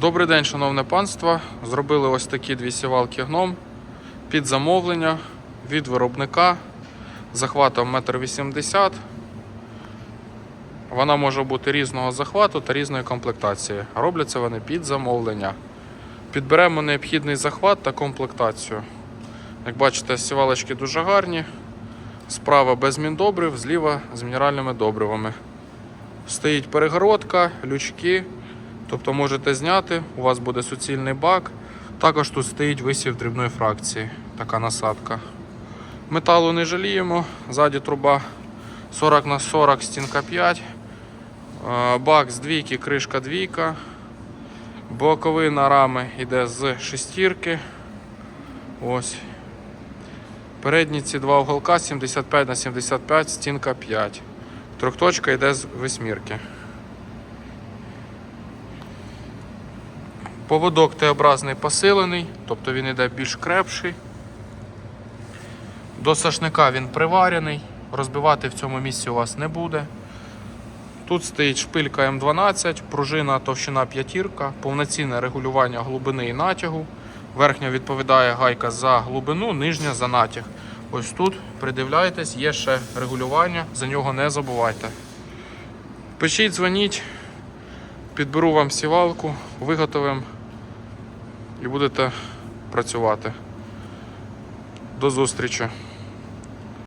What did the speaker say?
Добрий день, шановне панство. Зробили ось такі дві сівалки гном під замовлення від виробника захватом 1,80 м. Вона може бути різного захвату та різної комплектації. Робляться вони під замовлення. Підберемо необхідний захват та комплектацію. Як бачите, сівалочки дуже гарні. Справа без міндобрив, зліва з мінеральними добривами. Стоїть перегородка, лючки. Тобто можете зняти, у вас буде суцільний бак. Також тут стоїть висів дрібної фракції, така насадка. Металу не жаліємо, ззаді труба 40 на 40, стінка 5. Е, Бак з двійки, кришка двійка. Боковина рами йде з шестірки. Ось. Передні ці два уголка 75 на 75, стінка 5. Трьохточка йде з восьмірки. Поводок Т-образний посилений, тобто він йде більш крепший. До сашника він приварений, розбивати в цьому місці у вас не буде. Тут стоїть шпилька М12, пружина товщина п'ятірка, повноцінне регулювання глибини і натягу. Верхня відповідає гайка за глибину, нижня за натяг. Ось тут придивляйтесь, є ще регулювання, за нього не забувайте. Пишіть, дзвоніть, підберу вам сівалку, виготовимо і будете працювати. До зустрічі!